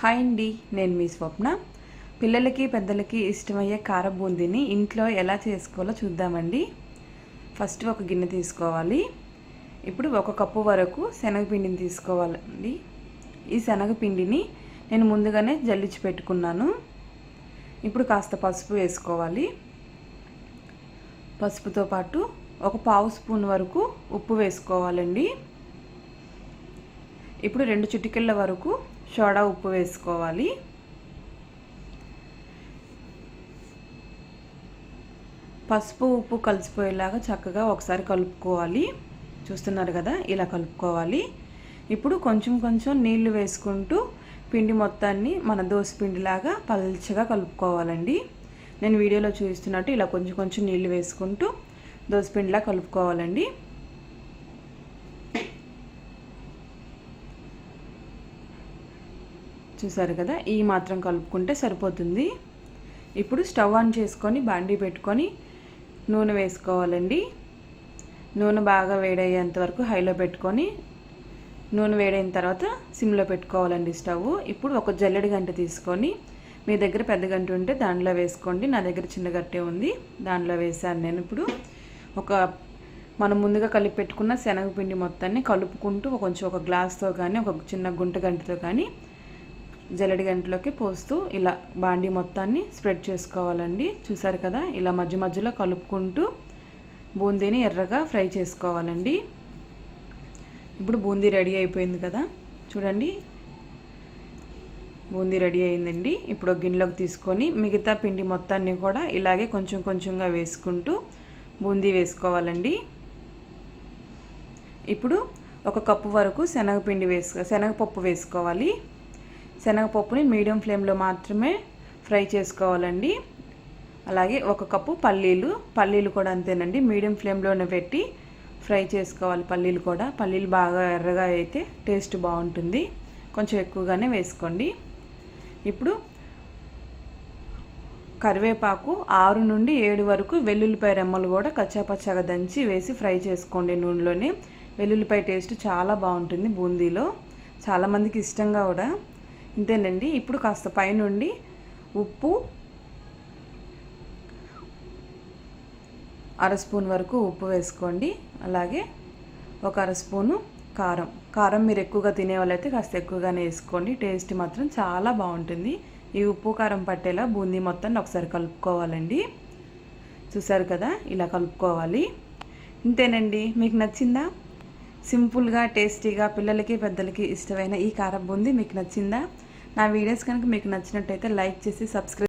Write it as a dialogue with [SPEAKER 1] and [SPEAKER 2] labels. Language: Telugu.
[SPEAKER 1] హాయ్ అండి నేను మీ స్వప్న. పిల్లలకి పెద్దలకి ఇష్టమయ్యే కార బూందీని ఇంట్లో ఎలా చేసుకోవాలో చూద్దామండి. ఫస్ట్ ఒక గిన్నె తీసుకోవాలి. ఇప్పుడు ఒక కప్పు వరకు శనగపిండిని తీసుకోవాలండి. ఈ శనగపిండిని నేను ముందుగానే జల్లించి పెట్టుకున్నాను. ఇప్పుడు కాస్త పసుపు వేసుకోవాలి. పసుపుతో పాటు ఒక పావు స్పూన్ వరకు ఉప్పు వేసుకోవాలండి. ఇప్పుడు రెండు చిటికెళ్ళ వరకు సోడా ఉప్పు వేసుకోవాలి. పసుపు ఉప్పు కలిసిపోయేలాగా చక్కగా ఒకసారి కలుపుకోవాలి. చూస్తున్నారు కదా ఇలా కలుపుకోవాలి. ఇప్పుడు కొంచెం కొంచెం నీళ్ళు వేసుకుంటూ పిండి మొత్తాన్ని మన దోశ పిండిలాగా పల్చగా కలుపుకోవాలండి. నేను వీడియోలో చూపిస్తున్నట్టు ఇలా కొంచెం కొంచెం నీళ్ళు వేసుకుంటూ దోశ పిండిలా కలుపుకోవాలండి. చూసారు కదా ఈ మాత్రం కలుపుకుంటే సరిపోతుంది. ఇప్పుడు స్టవ్ ఆన్ చేసుకొని బాండీ పెట్టుకొని నూనె వేసుకోవాలండి. నూనె బాగా వేడయ్యేంత వరకు హైలో పెట్టుకొని నూనె వేడైన తర్వాత సిమ్లో పెట్టుకోవాలండి స్టవ్ ఇప్పుడు ఒక జల్లెడి గంట తీసుకొని మీ దగ్గర పెద్ద గంట ఉంటే దాంట్లో వేసుకోండి. నా దగ్గర చిన్న గట్టే ఉంది దాంట్లో వేసాను నేను ఇప్పుడు. ఒక మనం ముందుగా కలిపి పెట్టుకున్న శనగపిండి మొత్తాన్ని కలుపుకుంటూ కొంచెం ఒక గ్లాస్తో కానీ ఒక చిన్న గుంట గంటతో కానీ జల్లడి గంటలోకి పోస్తూ ఇలా బాండీ మొత్తాన్ని స్ప్రెడ్ చేసుకోవాలండి. చూసారు కదా ఇలా మధ్య మధ్యలో కలుపుకుంటూ బూందీని ఎర్రగా ఫ్రై చేసుకోవాలండి. ఇప్పుడు బూందీ రెడీ అయిపోయింది కదా చూడండి. బూందీ రెడీ అయిందండి. ఇప్పుడు గిన్నెలోకి తీసుకొని మిగతా పిండి మొత్తాన్ని కూడా ఇలాగే కొంచెం కొంచెంగా వేసుకుంటూ బూందీ వేసుకోవాలండి. ఇప్పుడు ఒక కప్పు వరకు శనగపిండి వేసుకో శనగపప్పు వేసుకోవాలి. శనగపప్పుని మీడియం ఫ్లేమ్లో మాత్రమే ఫ్రై చేసుకోవాలండి. అలాగే ఒక కప్పు పల్లీలు పల్లీలు కూడా అంతేనండి. మీడియం ఫ్లేమ్లోనే పెట్టి ఫ్రై చేసుకోవాలి పల్లీలు కూడా. పల్లీలు బాగా ఎర్రగా అయితే టేస్ట్ బాగుంటుంది. కొంచెం ఎక్కువగానే వేసుకోండి. ఇప్పుడు కరివేపాకు ఆరు నుండి ఏడు వరకు వెల్లుల్లిపాయ రెమ్మలు కూడా కచ్చాపచ్చాగా దంచి వేసి ఫ్రై చేసుకోండి నూనెలోనే. వెల్లుల్లిపాయ టేస్ట్ చాలా బాగుంటుంది బూందీలో. చాలామందికి ఇష్టంగా కూడా ఇంతేనండి ఇప్పుడు కాస్త పైనుండి ఉప్పు అర స్పూన్ వరకు ఉప్పు వేసుకోండి. అలాగే ఒక అర స్పూను కారం. కారం మీరు ఎక్కువగా తినే వాళ్ళైతే కాస్త ఎక్కువగానే వేసుకోండి. టేస్ట్ మాత్రం చాలా బాగుంటుంది. ఈ ఉప్పు కారం పట్టేలా బూందీ మొత్తాన్ని ఒకసారి కలుపుకోవాలండి. చూసారు కదా? ఇలా కలుపుకోవాలి. ఇంతేనండి. మీకు నచ్చిందా? సింపుల్గా టేస్టీగా పిల్లలకి పెద్దలకి ఇష్టమైన ఈ కారం బూందీ మీకు నచ్చిందా? నా వీడియోస్ కనుక మీకు నచ్చినట్టయితే లైక్ చేసి సబ్స్క్రైబ్